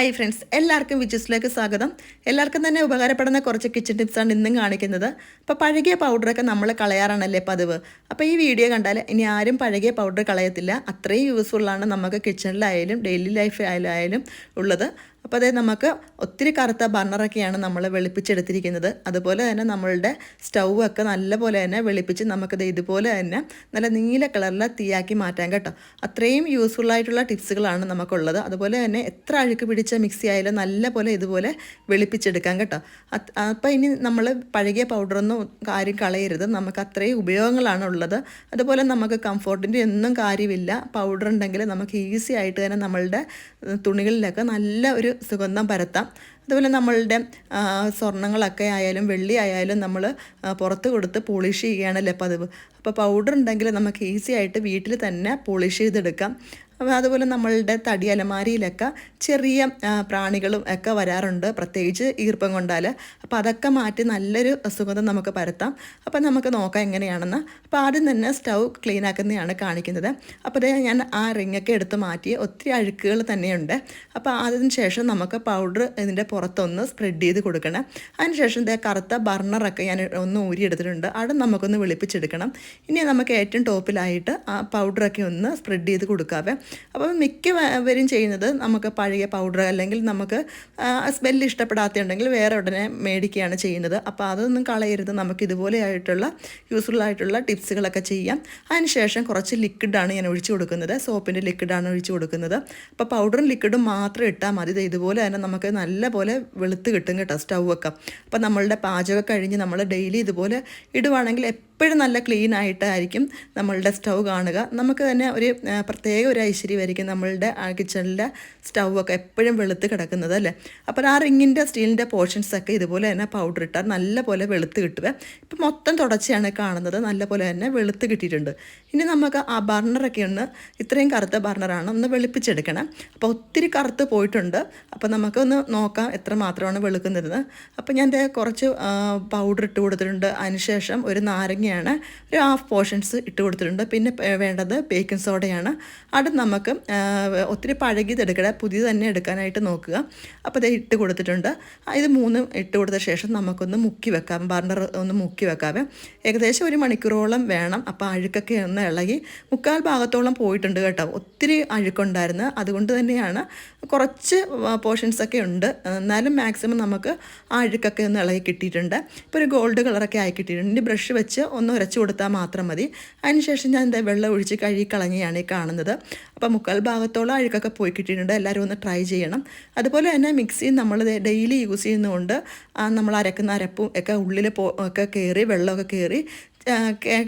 Hi friends എല്ലാവർക്കും വിജിസിലേക്ക് സ്വാഗതം. എല്ലാവർക്കും തന്നെ ഉപകാരപ്പെടുന്ന കുറച്ച് കിച്ചൺ ടിപ്സാണ് ഇന്നും കാണിക്കുന്നത്. അപ്പോൾ പഴകിയ പൗഡറൊക്കെ നമ്മൾ കളയാറാണല്ലേ പതിവ്. അപ്പോൾ ഈ വീഡിയോ കണ്ടാൽ ഇനി ആരും പഴകിയ പൗഡർ കളയത്തില്ല. അത്രയും യൂസ്ഫുള്ളാണ് നമുക്ക് കിച്ചണിലായാലും ഡെയിലി ലൈഫിലായാലും ഉള്ളത്. അപ്പോൾ അതായത് നമുക്ക് ഒത്തിരി കറുത്ത ബർണറൊക്കെയാണ് നമ്മൾ വെളുപ്പിച്ചെടുത്തിരിക്കുന്നത്. അതുപോലെ തന്നെ നമ്മളുടെ സ്റ്റൗവൊക്കെ നല്ലപോലെ തന്നെ വെളുപ്പിച്ച് നമുക്കത് ഇതുപോലെ തന്നെ നല്ല നീല കളറിലെ തീയാക്കി മാറ്റാം കേട്ടോ. അത്രയും യൂസ്ഫുള്ളായിട്ടുള്ള ടിപ്സുകളാണ് നമുക്കുള്ളത്. അതുപോലെ തന്നെ എത്ര അഴുക്ക് പിടിച്ച മിക്സി ആയാലും നല്ലപോലെ ഇതുപോലെ വെളുപ്പിച്ചെടുക്കാം കേട്ടോ. അപ്പോൾ ഇനി നമ്മൾ പഴകിയ പൗഡറൊന്നും കാര്യം കളയരുത്. നമുക്ക് അത്രയും ഉപയോഗങ്ങളാണ് ഉള്ളത്. അതുപോലെ നമുക്ക് കംഫോർട്ടിന്റെ ഒന്നും കാര്യമില്ല. പൗഡർ ഉണ്ടെങ്കിൽ നമുക്ക് ഈസി ആയിട്ട് തന്നെ നമ്മളുടെ തുണികളിലൊക്കെ നല്ല ഒരു സുഗന്ധം പരത്താം. അതുപോലെ നമ്മളുടെ സ്വർണങ്ങളൊക്കെ ആയാലും വെള്ളി ആയാലും നമ്മൾ പുറത്ത് കൊടുത്ത് പോളിഷ് ചെയ്യുകയാണല്ലേ പതിവ്. അപ്പോൾ പൗഡർ ഉണ്ടെങ്കിൽ നമുക്ക് ഈസി ആയിട്ട് വീട്ടിൽ തന്നെ പോളിഷ് ചെയ്തെടുക്കാം. അതുപോലെ നമ്മളുടെ തടി അലമാരിയിലൊക്കെ ചെറിയ പ്രാണികളും ഒക്കെ വരാറുണ്ട്. പ്രത്യേകിച്ച് ഈർപ്പം കൊണ്ടാൽ. അപ്പോൾ അതൊക്കെ മാറ്റി നല്ലൊരു സുഗന്ധം നമുക്ക് പരത്താം. അപ്പോൾ നമുക്ക് നോക്കാം എങ്ങനെയാണെന്ന്. അപ്പോൾ ആദ്യം തന്നെ സ്റ്റൗ ക്ലീൻ ആക്കുന്നതാണ് കാണിക്കുന്നത്. അപ്പോൾ അതേ ഞാൻ ആ റിങ്ങൊക്കെ എടുത്ത് മാറ്റി ഒത്തിരി അഴുക്കുകൾ തന്നെയുണ്ട്. അപ്പോൾ അതിന് ശേഷം നമുക്ക് പൗഡർ ഇതിന്റെ പുറത്തൊന്ന് സ്പ്രെഡ് ചെയ്ത് കൊടുക്കണം. അതിനുശേഷം ഇതേ കറുത്ത ബർണറൊക്കെ ഞാൻ ഒന്ന് ഊരിയെടുത്തിട്ടുണ്ട് അവിടെ നമുക്കൊന്ന് വെളുപ്പിച്ചെടുക്കണം. ഇനി നമുക്ക് ഏറ്റവും ടോപ്പിലായിട്ട് ആ പൗഡറൊക്കെ ഒന്ന് സ്പ്രെഡ് ചെയ്ത് കൊടുക്കാവേ. അപ്പോൾ മിക്കവരും ചെയ്യുന്നത് നമുക്ക് പഴയ പൗഡർ അല്ലെങ്കിൽ നമുക്ക് സ്മെല്ല് ഇഷ്ടപ്പെടാത്തുണ്ടെങ്കിൽ വേറെ ഉടനെ മേടിക്കുകയാണ് ചെയ്യുന്നത്. അപ്പോൾ അതൊന്നും കളയരുത്. നമുക്ക് ഇതുപോലെ ആയിട്ടുള്ള യൂസ്ഫുൾ ആയിട്ടുള്ള ടിപ്സുകളൊക്കെ ചെയ്യാം. അതിനുശേഷം കുറച്ച് ലിക്വിഡാണ് ഞാൻ ഒഴിച്ചു കൊടുക്കുന്നത്. സോപ്പിന്റെ ലിക്വിഡാണ് ഒഴിച്ചു കൊടുക്കുന്നത്. അപ്പോൾ പൗഡറും ലിക്വിഡും മാത്രം ഇട്ടാൽ മതി. ഇതുപോലെ തന്നെ നമുക്ക് നല്ല പോലെ വെളുത്ത് കിട്ടും കേട്ടോ സ്റ്റൗ ഒക്കെ. അപ്പോൾ നമ്മളുടെ പാചകം കഴിഞ്ഞ് നമ്മൾ ഡെയിലി ഇതുപോലെ ഇടുവാണെങ്കിൽ എപ്പോഴും നല്ല ക്ലീൻ ആയിട്ടായിരിക്കും നമ്മളുടെ സ്റ്റൗ കാണുക. നമുക്ക് തന്നെ ഒരു പ്രത്യേക ഒരു ഐശ്വര്യമായിരിക്കും നമ്മളുടെ കിച്ചണിലെ സ്റ്റൗ ഒക്കെ എപ്പോഴും വെളുത്ത് കിടക്കുന്നത് അല്ലേ? അപ്പോൾ ആ റിങ്ങിന്റെ സ്റ്റീലിന്റെ പോർഷൻസ് ഒക്കെ ഇതുപോലെ തന്നെ പൗഡർ ഇട്ടാൽ നല്ല പോലെ വെളുത്ത് കിട്ടുക. ഇപ്പം മൊത്തം തുടച്ചാണ് കാണുന്നത്. നല്ല പോലെ തന്നെ വെളുത്ത് കിട്ടിയിട്ടുണ്ട്. ഇനി നമുക്ക് ആ ബർണറൊക്കെ ഒന്ന് ഇത്രയും കറുത്ത ബർണറാണ് ഒന്ന് വെളുപ്പിച്ചെടുക്കണം. അപ്പോൾ ഒത്തിരി കറുത്ത് പോയിട്ടുണ്ട്. അപ്പോൾ നമുക്കൊന്ന് നോക്കാം എത്ര മാത്രമാണ് വെളുക്കുന്നതെന്ന്. അപ്പോൾ ഞാൻ കുറച്ച് പൗഡർ ഇട്ട് കൊടുത്തിട്ടുണ്ട്. അതിനുശേഷം ഒരു നാരങ്ങ തന്നെയാണ് ഒരു ഹാഫ് പോർഷൻസ് ഇട്ട് കൊടുത്തിട്ടുണ്ട്. പിന്നെ വേണ്ടത് ബേക്കിംഗ് സോഡയാണ്. അത് നമുക്ക് ഒത്തിരി പഴകിയതെടുക്കണേ പുതിയത് തന്നെ എടുക്കാനായിട്ട് നോക്കുക. അപ്പോൾ ഇത് ഇട്ട് കൊടുത്തിട്ടുണ്ട്. ഇത് മൂന്നും ഇട്ട് കൊടുത്ത ശേഷം നമുക്കൊന്ന് മുക്കി വെക്കാം. ബർണർ ഒന്ന് മുക്കി വെക്കാവേ ഏകദേശം ഒരു മണിക്കൂറോളം വേണം. അപ്പോൾ അഴുക്കൊക്കെ ഒന്ന് ഇളകി മുക്കാൽ ഭാഗത്തോളം പോയിട്ടുണ്ട് കേട്ടോ. ഒത്തിരി അഴുക്കുണ്ടായിരുന്നു. അതുകൊണ്ട് തന്നെയാണ് കുറച്ച് പോർഷൻസൊക്കെ ഉണ്ട്. എന്നാലും മാക്സിമം നമുക്ക് ആ അഴുക്കൊക്കെ ഒന്ന് ഇളകി കിട്ടിയിട്ടുണ്ട്. ഇപ്പോൾ ഒരു ഗോൾഡ് കളറൊക്കെ ആയി കിട്ടിയിട്ടുണ്ട്. ഇനി ബ്രഷ് വെച്ച് ഒന്ന് ഉരച്ചു കൊടുത്താൽ മാത്രം മതി. അതിനുശേഷം ഞാൻ എന്താ വെള്ളം ഒഴിച്ച് കഴുകി കളഞ്ഞാണ് ഈ കാണുന്നത്. അപ്പോൾ മുക്കാൽ ഭാഗത്തോളം അഴുക്കൊക്കെ പോയി കിട്ടിയിട്ടുണ്ട്. എല്ലാവരും ഒന്ന് ട്രൈ ചെയ്യണം. അതുപോലെ തന്നെ മിക്സി നമ്മൾ ഡെയിലി യൂസ് ചെയ്യുന്നതുകൊണ്ട് നമ്മൾ അരക്കുന്ന അരപ്പും ഒക്കെ ഉള്ളിൽ പോ ഒക്കെ കയറി വെള്ളമൊക്കെ കയറി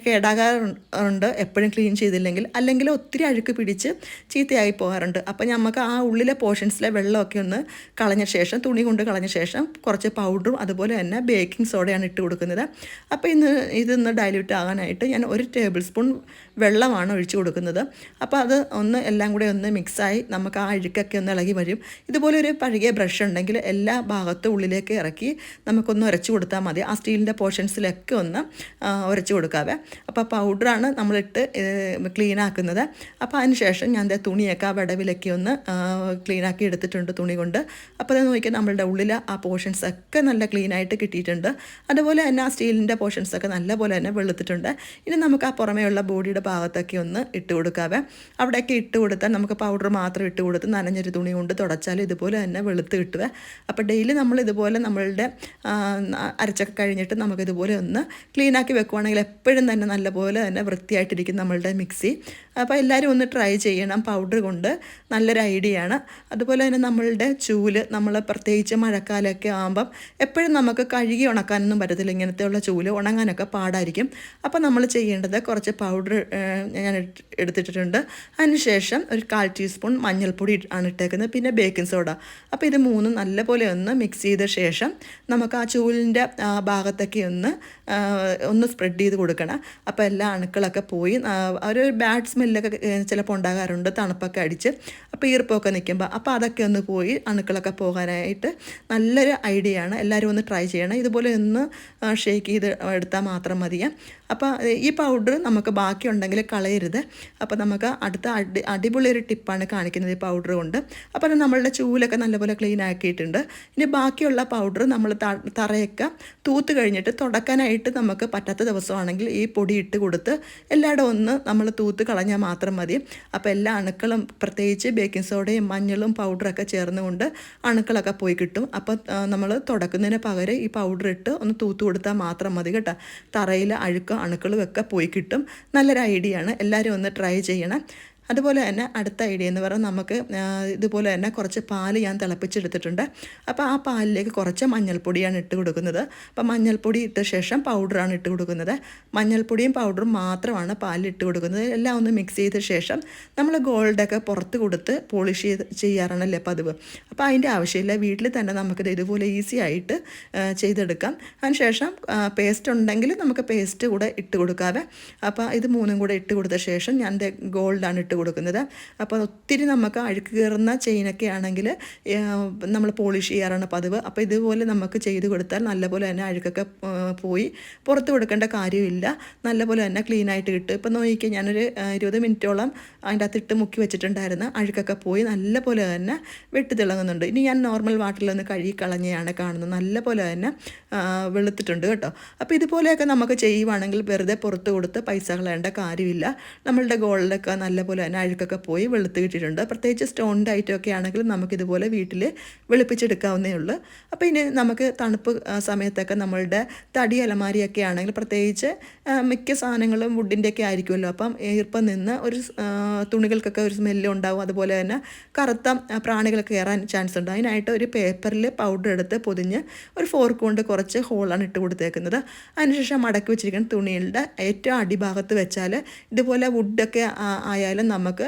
കേടാകാറുണ്ട് എപ്പോഴും ക്ലീൻ ചെയ്തില്ലെങ്കിൽ അല്ലെങ്കിൽ ഒത്തിരി അഴുക്ക് പിടിച്ച് ചീത്തയായി പോകാറുണ്ട്. അപ്പോൾ നമുക്ക് ആ ഉള്ളിലെ പോർഷൻസിലെ വെള്ളമൊക്കെ ഒന്ന് കളഞ്ഞ ശേഷം തുണി കൊണ്ട് കളഞ്ഞ ശേഷം കുറച്ച് പൗഡറും അതുപോലെ തന്നെ ബേക്കിംഗ് സോഡയാണ് ഇട്ട് കൊടുക്കുന്നത്. അപ്പോൾ ഇന്ന് ഇതൊന്ന് ഡൈല്യൂട്ട് ആകാനായിട്ട് ഞാൻ ഒരു ടേബിൾ സ്പൂൺ വെള്ളമാണ് ഒഴിച്ചു കൊടുക്കുന്നത്. അപ്പോൾ അത് ഒന്ന് എല്ലാം കൂടെ ഒന്ന് മിക്സായി നമുക്ക് ആ അഴുക്കൊക്കെ ഒന്ന് ഇളകി വരും. ഇതുപോലെ ഒരു പഴകിയ ബ്രഷ് ഉണ്ടെങ്കിൽ എല്ലാ ഭാഗത്തും ഉള്ളിലേക്ക് ഇറക്കി നമുക്കൊന്ന് ഉരച്ചു കൊടുത്താൽ മതി. ആ സ്റ്റീലിന്റെ പോർഷൻസിലൊക്കെ ഒന്ന് ഉരച്ചു കൊടുക്കാവേ. അപ്പോൾ പൗഡറാണ് നമ്മളിട്ട് ക്ലീൻ ആക്കുന്നത് അപ്പോൾ അതിന് ശേഷം ഞാൻ എന്താ തുണിയൊക്കെ ആ വിടവിലൊക്കെ ഒന്ന് ക്ലീൻ ആക്കി എടുത്തിട്ടുണ്ട് തുണി കൊണ്ട്. അപ്പോൾ അത് നോക്കിയാൽ നമ്മളുടെ ഉള്ളിൽ ആ പോർഷൻസ് ഒക്കെ നല്ല ക്ലീൻ ആയിട്ട് കിട്ടിയിട്ടുണ്ട്. അതുപോലെ തന്നെ ആ സ്റ്റീലിന്റെ പോർഷൻസ് ഒക്കെ നല്ലപോലെ തന്നെ വെളുത്തിട്ടുണ്ട്. ഇനി നമുക്ക് ആ പുറമേയുള്ള ബോഡിയുടെ ഭാഗത്തൊക്കെ ഒന്ന് ഇട്ട് കൊടുക്കാവേ. അവിടെയൊക്കെ ഇട്ട് കൊടുത്താൽ നമുക്ക് പൗഡർ മാത്രം ഇട്ട് കൊടുത്ത് നനഞ്ഞൊരു തുണി കൊണ്ട് തുടച്ചാൽ ഇതുപോലെ തന്നെ വെളുത്ത് കിട്ടുക അപ്പോൾ ഡെയിലി നമ്മൾ ഇതുപോലെ നമ്മളുടെ അരച്ചൊക്കെ കഴിഞ്ഞിട്ട് നമുക്കിതുപോലെ ഒന്ന് ക്ലീനാക്കി വെക്കുവാണെങ്കിൽ എപ്പോഴും തന്നെ നല്ലപോലെ തന്നെ വൃത്തിയായിട്ടിരിക്കും നമ്മളുടെ മിക്സി. അപ്പോൾ എല്ലാവരും ഒന്ന് ട്രൈ ചെയ്യണം. പൗഡർ കൊണ്ട് നല്ലൊരു ഐഡിയ ആണ്. അതുപോലെ തന്നെ നമ്മളുടെ ചൂൽ നമ്മൾ പ്രത്യേകിച്ച് മഴക്കാലമൊക്കെ ആകുമ്പം എപ്പോഴും നമുക്ക് കഴുകി ഉണക്കാനൊന്നും പറ്റത്തില്ല. ഇങ്ങനത്തെയുള്ള ചൂൽ ഉണങ്ങാനൊക്കെ പാടായിരിക്കും. അപ്പോൾ നമ്മൾ ചെയ്യേണ്ടത് കുറച്ച് പൗഡർ ഞാൻ എടുത്തിട്ടിട്ടുണ്ട്. അതിനുശേഷം ഒരു കാൽ ടീസ്പൂൺ മഞ്ഞൾപ്പൊടി ആണ് ഇട്ടേക്കുന്നത്. പിന്നെ ബേക്കിംഗ് സോഡ അപ്പോൾ ഇത് മൂന്നും നല്ലപോലെ ഒന്ന് മിക്സ് ചെയ്ത ശേഷം നമുക്ക് ആ ചൂലിന്റെ ഭാഗത്തൊക്കെ ഒന്ന് ഒന്ന് സ്പ്രെഡ് ചെയ്ത് കൊടുക്കണം. അപ്പോൾ എല്ലാ അണുക്കളൊക്കെ പോയി ഒരു ബാഡ് സ്മെല്ലൊക്കെ ചിലപ്പോൾ ഉണ്ടാകാറുണ്ട് തണുപ്പൊക്കെ അടിച്ച്. അപ്പോൾ ഈർപ്പമൊക്കെ നിൽക്കുമ്പോൾ അപ്പോൾ അതൊക്കെ ഒന്ന് പോയി അണുക്കളൊക്കെ പോകാനായിട്ട് നല്ലൊരു ഐഡിയ ആണ്. എല്ലാവരും ഒന്ന് ട്രൈ ചെയ്യണം. ഇതുപോലെ ഒന്ന് ഷേക്ക് ചെയ്ത് എടുത്താൽ മാത്രം മതിയെ. അപ്പോൾ ഈ പൗഡർ നമുക്ക് ബാക്കിയുണ്ടെങ്കിൽ കളയരുത്. അപ്പോൾ നമുക്ക് അടുത്ത അടി അടിപൊളി ഒരു ടിപ്പാണ് കാണിക്കുന്നത് ഈ പൗഡർ കൊണ്ട്. അപ്പോൾ അത് നമ്മളുടെ ചൂലൊക്കെ നല്ലപോലെ ക്ലീൻ ആക്കിയിട്ടുണ്ട്. ഇനി ബാക്കിയുള്ള പൗഡർ നമ്മൾ തറയൊക്കെ തൂത്ത് കഴിഞ്ഞിട്ട് തുടക്കാനായിട്ട് നമുക്ക് പറ്റാത്ത ദിവസമാണെങ്കിൽ ഈ പൊടി ഇട്ട് കൊടുത്ത് എല്ലായിടും ഒന്ന് നമ്മൾ തൂത്ത് കളഞ്ഞാൽ മാത്രം മതി. അപ്പോൾ എല്ലാ അണുക്കളും പ്രത്യേകിച്ച് ബേക്കിംഗ് സോഡയും മഞ്ഞളും പൗഡറൊക്കെ ചേർന്നുകൊണ്ട് അണുക്കളൊക്കെ പോയി കിട്ടും. അപ്പോൾ നമ്മൾ തുടക്കുന്നതിന് പകരം ഈ പൗഡർ ഇട്ട് ഒന്ന് തൂത്ത് കൊടുത്താൽ മാത്രം മതി കേട്ടോ. തറയിൽ അഴുക്കും അണുക്കളും ഒക്കെ പോയി കിട്ടും. നല്ലൊരു ഐഡിയ ആണ് എല്ലാവരും ഒന്ന് ട്രൈ ചെയ്യണം. അതുപോലെ തന്നെ അടുത്ത ഐഡിയ എന്ന് പറഞ്ഞാൽ നമുക്ക് ഇതുപോലെ തന്നെ കുറച്ച് പാൽ ഞാൻ തിളപ്പിച്ചെടുത്തിട്ടുണ്ട്. അപ്പോൾ ആ പാലിലേക്ക് കുറച്ച് മഞ്ഞൾപ്പൊടിയാണ് ഇട്ട് കൊടുക്കുന്നത്. അപ്പോൾ മഞ്ഞൾപ്പൊടി ഇട്ട ശേഷം പൗഡറാണ് ഇട്ട് കൊടുക്കുന്നത്. മഞ്ഞൾപ്പൊടിയും പൗഡറും മാത്രമാണ് പാലിൽ ഇട്ട് കൊടുക്കുന്നത്. എല്ലാം ഒന്ന് മിക്സ് ചെയ്ത ശേഷം നമ്മൾ ഗോൾഡൊക്കെ പുറത്ത് കൊടുത്ത് പോളിഷ് ചെയ്ത് ചെയ്യാറാണല്ലേ പതിവ്. അപ്പോൾ അതിന്റെ ആവശ്യമില്ല. വീട്ടിൽ തന്നെ നമുക്കിത് ഇതുപോലെ ഈസി ആയിട്ട് ചെയ്തെടുക്കാം. അതിനുശേഷം പേസ്റ്റ് ഉണ്ടെങ്കിൽ നമുക്ക് പേസ്റ്റ് കൂടെ ഇട്ട് കൊടുക്കാവേ. അപ്പോൾ ഇത് മൂന്നും കൂടെ ഇട്ട് കൊടുത്ത ശേഷം ഞാൻ ഗോൾഡാണ് ഇട്ട് കൊടുക്കുന്നത്. അപ്പോൾ ഒത്തിരി നമുക്ക് അഴുക്ക് കയറുന്ന ചെയിനൊക്കെ ആണെങ്കിൽ നമ്മൾ പോളിഷ് ചെയ്യാറാണ് പതിവ്. അപ്പോൾ ഇതുപോലെ നമുക്ക് ചെയ്ത് കൊടുത്താൽ നല്ലപോലെ തന്നെ അഴുക്കൊക്കെ പോയി. പുറത്ത് കൊടുക്കേണ്ട കാര്യമില്ല. നല്ലപോലെ തന്നെ ക്ലീൻ ആയിട്ട് കിട്ടും. ഇപ്പോൾ നോക്കിയാൽ ഞാനൊരു ഇരുപത് മിനിറ്റോളം അതിന്റെ അകത്ത് ഇട്ട് മുക്കി വെച്ചിട്ടുണ്ടായിരുന്നു. അഴുക്കൊക്കെ പോയി നല്ലപോലെ തന്നെ വെട്ടി തിളങ്ങുന്നുണ്ട്. ഇനി ഞാൻ നോർമൽ വാട്ടറിലൊന്ന് കഴുകി കളഞ്ഞാണ് കാണുന്നത്. നല്ലപോലെ തന്നെ വെളുത്തിട്ടുണ്ട് കേട്ടോ. അപ്പോൾ ഇതുപോലെയൊക്കെ നമുക്ക് ചെയ്യുവാണെങ്കിൽ വെറുതെ പുറത്ത് കൊടുത്ത് പൈസ കളയേണ്ട കാര്യമില്ല. നമ്മളുടെ ഗോൾഡൊക്കെ നല്ലപോലെ തന്നെ അഴുക്കൊക്കെ പോയി വെളുത്ത് കിട്ടിയിട്ടുണ്ട്. പ്രത്യേകിച്ച് സ്റ്റോണിന്റെ ഐറ്റം ഒക്കെ ആണെങ്കിൽ നമുക്കിതുപോലെ വീട്ടിൽ വെളുപ്പിച്ചെടുക്കാവുന്നേ ഉള്ളൂ. അപ്പോൾ ഇനി നമുക്ക് തണുപ്പ് സമയത്തൊക്കെ നമ്മളുടെ തടി അലമാരിയൊക്കെ ആണെങ്കിൽ പ്രത്യേകിച്ച് മിക്ക സാധനങ്ങളും വുഡിന്റെ ഒക്കെ ആയിരിക്കുമല്ലോ. അപ്പം ഈർപ്പം നിന്ന് ഒരു തുണികൾക്കൊക്കെ ഒരു സ്മെല്ല് ഉണ്ടാവും. അതുപോലെ തന്നെ കറുത്ത പ്രാണികളൊക്കെ കയറാൻ ചാൻസ് ഉണ്ട്. അതിനായിട്ട് ഒരു പേപ്പറിൽ പൗഡർ എടുത്ത് പൊതിഞ്ഞ് ഒരു ഫോർക്ക് കൊണ്ട് കുറച്ച് ഹോളാണ് ഇട്ട് കൊടുത്തേക്കുന്നത്. അതിനുശേഷം മടക്കി വെച്ചിരിക്കുന്ന തുണികളുടെ ഏറ്റവും അടിഭാഗത്ത് വെച്ചാൽ ഇതുപോലെ വുഡൊക്കെ ആയാലും നമുക്ക്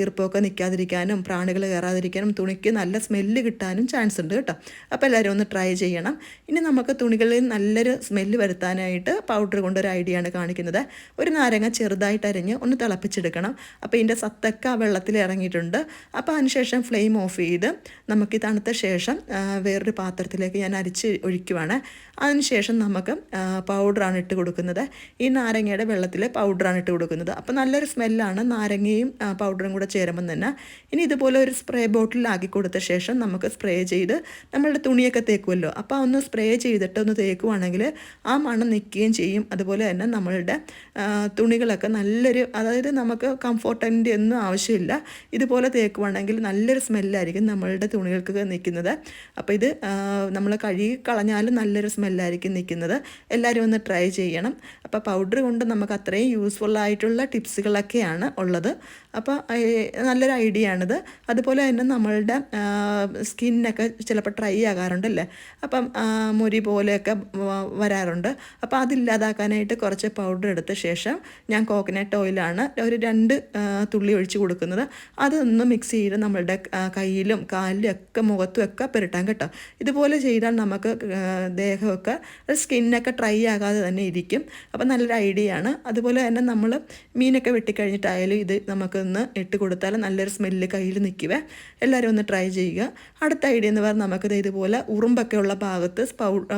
ഈർപ്പമൊക്കെ നിൽക്കാതിരിക്കാനും പ്രാണികൾ കയറാതിരിക്കാനും തുണിക്ക് നല്ല സ്മെല്ല് കിട്ടാനും ചാൻസ് ഉണ്ട് കേട്ടോ. അപ്പോൾ എല്ലാവരും ഒന്ന് ട്രൈ ചെയ്യണം. ഇനി നമുക്ക് തുണികളിൽ നല്ലൊരു സ്മെല്ല് വരുത്താനായിട്ട് പൗഡർ കൊണ്ട് ഒരു ഐഡിയ ആണ് കാണിക്കുന്നത്. ഒരു നാരങ്ങ ചെറുതായിട്ട് അരിഞ്ഞ് ഒന്ന് തിളപ്പിച്ചെടുക്കണം. അപ്പോൾ ഇതിന്റെ സത്തക്ക വെള്ളത്തിൽ ഇറങ്ങിയിട്ടുണ്ട്. അപ്പോൾ അതിനുശേഷം ഫ്ലെയിം ഓഫ് ചെയ്ത് നമുക്ക് തണുത്ത ശേഷം വേറൊരു പാത്രത്തിലേക്ക് ഞാൻ അരിച്ച് ഒഴിക്കുവാണ്. അതിനുശേഷം നമുക്ക് പൗഡറാണ് ഇട്ട് കൊടുക്കുന്നത്. ഈ നാരങ്ങയുടെ വെള്ളത്തിൽ പൗഡറാണ് ഇട്ട് കൊടുക്കുന്നത്. അപ്പോൾ നല്ലൊരു സ്മെല്ലാണ് നാരങ്ങയും പൗഡറും കൂടെ ചേരുമ്പം തന്നെ ഇനി ഇതുപോലെ ഒരു സ്പ്രേ ബോട്ടിലാക്കി കൊടുത്ത ശേഷം നമുക്ക് സ്പ്രേ ചെയ്ത് നമ്മളുടെ തുണിയൊക്കെ തേക്കുമല്ലോ അപ്പോൾ ഒന്ന് സ്പ്രേ ചെയ്തിട്ട് ഒന്ന് തേക്കുവാണെങ്കിൽ ആ മണം നിൽക്കുകയും ചെയ്യും. അതുപോലെ തന്നെ നമ്മളുടെ തുണികളൊക്കെ നല്ലൊരു അതായത് നമുക്ക് കംഫോർട്ടന്റ് ഒന്നും ആവശ്യമില്ല. ഇതുപോലെ തേക്കുവാണെങ്കിൽ നല്ലൊരു സ്മെല്ലായിരിക്കും നമ്മളുടെ തുണികൾക്ക് നിൽക്കുന്നത്. അപ്പോൾ ഇത് നമ്മൾ കഴുകി കളഞ്ഞാലും നല്ലൊരു സ്മെല്ലായിരിക്കും നിൽക്കുന്നത്. എല്ലാവരും ഒന്ന് ട്രൈ ചെയ്യണം. അപ്പോൾ പൗഡർ കൊണ്ട് നമുക്ക് അത്രയും യൂസ്ഫുൾ ആയിട്ടുള്ള ടിപ്സുകളൊക്കെയാണ് ഉള്ളത്. അപ്പോൾ നല്ലൊരു ഐഡിയ ആണിത് അതുപോലെ തന്നെ നമ്മളുടെ സ്കിന്നൊക്കെ ചിലപ്പോൾ ഡ്രൈ ആകാറുണ്ടല്ലേ? അപ്പം മുരി പോലെയൊക്കെ വരാറുണ്ട്. അപ്പോൾ അതില്ലാതാക്കാനായിട്ട് കുറച്ച് പൗഡർ എടുത്ത ശേഷം ഞാൻ കോക്കനട്ട് ഓയിലാണ് ഒരു രണ്ട് തുള്ളി ഒഴിച്ച് കൊടുക്കുന്നത്. അതൊന്ന് മിക്സ് ചെയ്ത് നമ്മളുടെ കയ്യിലും കാലിലും ഒക്കെ മുഖത്തും ഒക്കെ പുരട്ടാൻ കേട്ടോ. ഇതുപോലെ ചെയ്താൽ നമുക്ക് ദേഹമൊക്കെ സ്കിന്നൊക്കെ ഡ്രൈ ആകാതെ തന്നെ ഇരിക്കും. അപ്പം നല്ലൊരു ഐഡിയ ആണ് അതുപോലെ തന്നെ നമ്മൾ മീനൊക്കെ വെട്ടിക്കഴിഞ്ഞിട്ടായാലും ഇത് നമുക്കൊന്ന് ഇട്ട് കൊടുത്താൽ നല്ലൊരു സ്മെല്ല് കയ്യിൽ നിൽക്കുവേ. എല്ലാവരും ഒന്ന് ട്രൈ ചെയ്യുക. അടുത്ത ഐഡിയ എന്ന് പറഞ്ഞാൽ നമുക്കത് ഇതുപോലെ ഉറുമ്പൊക്കെ ഉള്ള ഭാഗത്ത്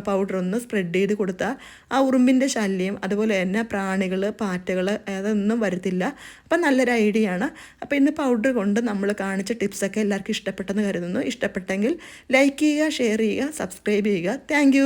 പൗഡർ ഒന്ന് സ്പ്രെഡ് ചെയ്ത് കൊടുത്താൽ ആ ഉറുമ്പിന്റെ ശല്യം അതുപോലെ തന്നെ പ്രാണികൾ പാറ്റകൾ അതൊന്നും വരത്തില്ല. അപ്പം നല്ലൊരു ഐഡിയ ആണ്. അപ്പോൾ ഇന്ന് പൗഡർ കൊണ്ട് നമ്മൾ കാണിച്ച ടിപ്സൊക്കെ എല്ലാവർക്കും ഇഷ്ടപ്പെട്ടെന്ന് കരുതുന്നു. ഇഷ്ടപ്പെട്ടെങ്കിൽ ലൈക്ക് ചെയ്യുക ഷെയർ ചെയ്യുക സബ്സ്ക്രൈബ് ചെയ്യുക. താങ്ക്